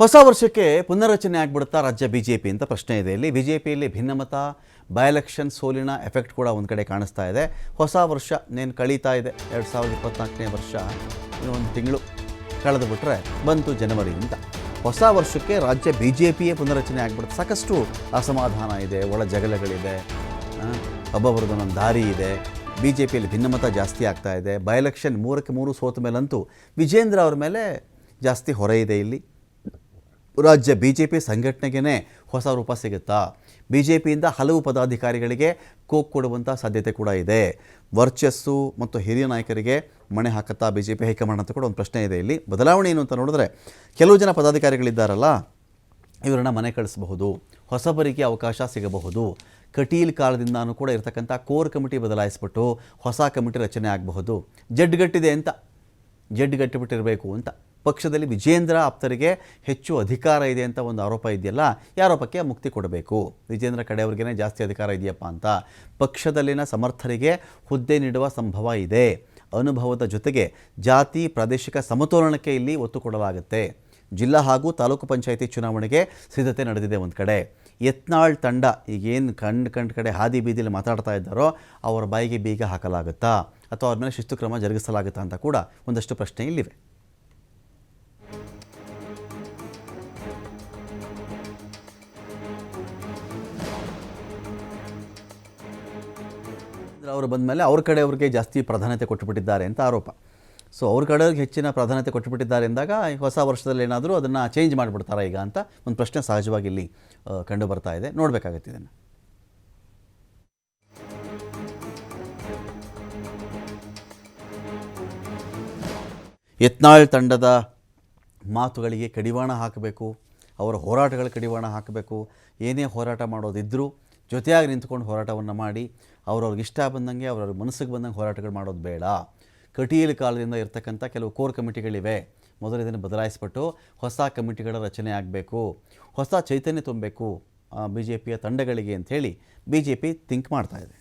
ಹೊಸ ವರ್ಷಕ್ಕೆ ಪುನರ್ರಚನೆ ಆಗ್ಬಿಡುತ್ತಾ ರಾಜ್ಯ ಬಿ ಜೆ ಪಿ ಅಂತ ಪ್ರಶ್ನೆ ಇದೆ. ಇಲ್ಲಿ ಬಿ ಜೆ ಪಿಯಲ್ಲಿ ಭಿನ್ನಮತ ಬೈ ಎಲೆಕ್ಷನ್ ಸೋಲಿನ ಎಫೆಕ್ಟ್ ಕೂಡ ಒಂದು ಕಡೆ ಕಾಣಿಸ್ತಾ ಇದೆ. ಹೊಸ ವರ್ಷ ನೇನು ಕಳೀತಾ ಇದೆ. ಎರಡು ಸಾವಿರದ ಇಪ್ಪತ್ನಾಲ್ಕನೇ ವರ್ಷ ಒಂದು ತಿಂಗಳು ಕಳೆದು ಬಿಟ್ರೆ ಬಂತು ಜನವರಿಯಿಂದ. ಹೊಸ ವರ್ಷಕ್ಕೆ ರಾಜ್ಯ ಬಿ ಜೆ ಪಿಯೇ ಪುನರ್ರಚನೆ ಆಗ್ಬಿಡುತ್ತೆ. ಸಾಕಷ್ಟು ಅಸಮಾಧಾನ ಇದೆ, ಒಳ ಜಗಳಗಳಿದೆ ಒಬ್ಬೊಬ್ರದ್ದು ಒಂದೊಂದು ದಾರಿ ಇದೆ ಬಿ ಜೆ ಪಿಯಲ್ಲಿ ಭಿನ್ನಮತ ಜಾಸ್ತಿ ಆಗ್ತಾ ಇದೆ. ಬೈ ಎಲೆಕ್ಷನ್ ಮೂರಕ್ಕೆ ಮೂರು ಸೋತ ಮೇಲಂತೂ ವಿಜೇಂದ್ರ ಅವ್ರ ಮೇಲೆ ಜಾಸ್ತಿ ಹೊರೆ ಇದೆ ಇಲ್ಲಿ. ರಾಜ್ಯ ಬಿ ಜೆ ಪಿ ಸಂಘಟನೆಗೇ ಹೊಸ ರೂಪ ಸಿಗುತ್ತಾ? ಬಿ ಜೆ ಪಿಯಿಂದ ಹಲವು ಪದಾಧಿಕಾರಿಗಳಿಗೆ ಕೋಕ್ ಕೊಡುವಂಥ ಸಾಧ್ಯತೆ ಕೂಡ ಇದೆ. ವರ್ಚಸ್ಸು ಮತ್ತು ಹಿರಿಯ ನಾಯಕರಿಗೆ ಮಣೆ ಹಾಕುತ್ತಾ ಬಿ ಜೆ ಪಿ ಹೈಕಮಾಂಡ್ ಅಂತ ಕೂಡ ಒಂದು ಪ್ರಶ್ನೆ ಇದೆ ಇಲ್ಲಿ. ಬದಲಾವಣೆ ಏನು ಅಂತ ನೋಡಿದ್ರೆ, ಕೆಲವು ಜನ ಪದಾಧಿಕಾರಿಗಳಿದ್ದಾರಲ್ಲ ಇವರನ್ನು ಮನೆ ಕಳಿಸಬಹುದು, ಹೊಸಬರಿಗೆ ಅವಕಾಶ ಸಿಗಬಹುದು. ಕಟೀಲ್ ಕಾಲದಿಂದಾನು ಕೂಡ ಇರತಕ್ಕಂಥ ಕೋರ್ ಕಮಿಟಿ ಬದಲಾಯಿಸ್ಬಿಟ್ಟು ಹೊಸ ಕಮಿಟಿ ರಚನೆ ಆಗಬಹುದು. ಜಡ್ಗಟ್ಟಿದೆ ಅಂತ, ಜಡ್ಗಟ್ಟಿಬಿಟ್ಟಿರಬೇಕು ಅಂತ. ಪಕ್ಷದಲ್ಲಿ ವಿಜೇಂದ್ರ ಆಪ್ತರಿಗೆ ಹೆಚ್ಚು ಅಧಿಕಾರ ಇದೆ ಅಂತ ಒಂದು ಆರೋಪ ಇದೆಯಲ್ಲ, ಈ ಆರೋಪಕ್ಕೆ ಮುಕ್ತಿ ಕೊಡಬೇಕು. ವಿಜೇಂದ್ರ ಕಡೆಯವ್ರಿಗೇ ಜಾಸ್ತಿ ಅಧಿಕಾರ ಇದೆಯಪ್ಪ ಅಂತ. ಪಕ್ಷದಲ್ಲಿನ ಸಮರ್ಥರಿಗೆ ಹುದ್ದೆ ನೀಡುವ ಸಂಭವ ಇದೆ. ಅನುಭವದ ಜೊತೆಗೆ ಜಾತಿ, ಪ್ರಾದೇಶಿಕ ಸಮತೋಲನಕ್ಕೆ ಇಲ್ಲಿ ಒತ್ತು ಕೊಡಲಾಗುತ್ತೆ. ಜಿಲ್ಲಾ ಹಾಗೂ ತಾಲೂಕು ಪಂಚಾಯಿತಿ ಚುನಾವಣೆಗೆ ಸಿದ್ಧತೆ ನಡೆದಿದೆ ಒಂದು ಕಡೆ. ಯತ್ನಾಳ್ ತಂಡ ಈಗೇನು ಕಂಡು ಕಂಡು ಕಡೆ ಹಾದಿ ಬೀದಿಯಲ್ಲಿ ಮಾತಾಡ್ತಾ ಇದ್ದಾರೋ ಅವರ ಬಾಯಿಗೆ ಬೀಗ ಹಾಕಲಾಗುತ್ತಾ? ಅಥವಾ ಅವ್ರ ಮೇಲೆ ಶಿಸ್ತು ಕ್ರಮ ಜರುಗಿಸಲಾಗುತ್ತಾ ಅಂತ ಕೂಡ ಒಂದಷ್ಟು ಪ್ರಶ್ನೆ ಇಲ್ಲಿವೆ. ಅವರು ಬಂದ ಮೇಲೆ ಅವ್ರ ಕಡೆಯವ್ರಿಗೆ ಜಾಸ್ತಿ ಪ್ರಾಧಾನ್ಯತೆ ಕೊಟ್ಟುಬಿಟ್ಟಿದ್ದಾರೆ ಅಂತ ಆರೋಪ. ಸೊ ಅವ್ರ ಕಡೆಗೆ ಹೆಚ್ಚಿನ ಪ್ರಾಧಾನ್ಯತೆ ಕೊಟ್ಟುಬಿಟ್ಟಿದ್ದಾರೆ ಅಂದಾಗ ಹೊಸ ವರ್ಷದಲ್ಲಿ ಏನಾದರೂ ಅದನ್ನು ಚೇಂಜ್ ಮಾಡಿಬಿಡ್ತಾರೆ ಈಗ ಅಂತ ಒಂದು ಪ್ರಶ್ನೆ ಸಹಜವಾಗಿ ಇಲ್ಲಿ ಕಂಡು ಬರ್ತಾ ಇದೆ. ನೋಡಬೇಕಾಗತ್ತೆ ಇದನ್ನು. ಯತ್ನಾಳ್ ತಂಡದ ಮಾತುಗಳಿಗೆ ಕಡಿವಾಣ ಹಾಕಬೇಕು, ಅವರ ಹೋರಾಟಗಳ ಕಡಿವಾಣ ಹಾಕಬೇಕು, ಏನೇ ಹೋರಾಟ ಮಾಡೋದಿದ್ದರೂ ಜೊತೆಯಾಗಿ ನಿಂತ್ಕೊಂಡು ಹೋರಾಟವನ್ನು ಮಾಡಿ, ಅವ್ರವ್ರಿಗೆ ಇಷ್ಟ ಬಂದಂಗೆ, ಅವ್ರವ್ರ ಮನಸ್ಸಿಗೆ ಬಂದಂಗೆ ಹೋರಾಟಗಳು ಮಾಡೋದು ಬೇಡ. ಕಟೀಲ್ ಕಾಲದಿಂದ ಇರತಕ್ಕಂಥ ಕೆಲವು ಕೋರ್ ಕಮಿಟಿಗಳಿವೆ. ಮೊದಲು ಇದನ್ನು ಬದಲಾಯಿಸ್ಬಿಟ್ಟು ಹೊಸ ಕಮಿಟಿಗಳ ರಚನೆ ಆಗಬೇಕು, ಹೊಸ ಚೈತನ್ಯ ತುಂಬಬೇಕು ಬಿ ಜೆ ಪಿಯ ತಂಡಗಳಿಗೆ ಅಂಥೇಳಿ ಬಿ ಜೆ ಪಿ ಥಿಂಕ್ ಮಾಡ್ತಾ ಇದೆ.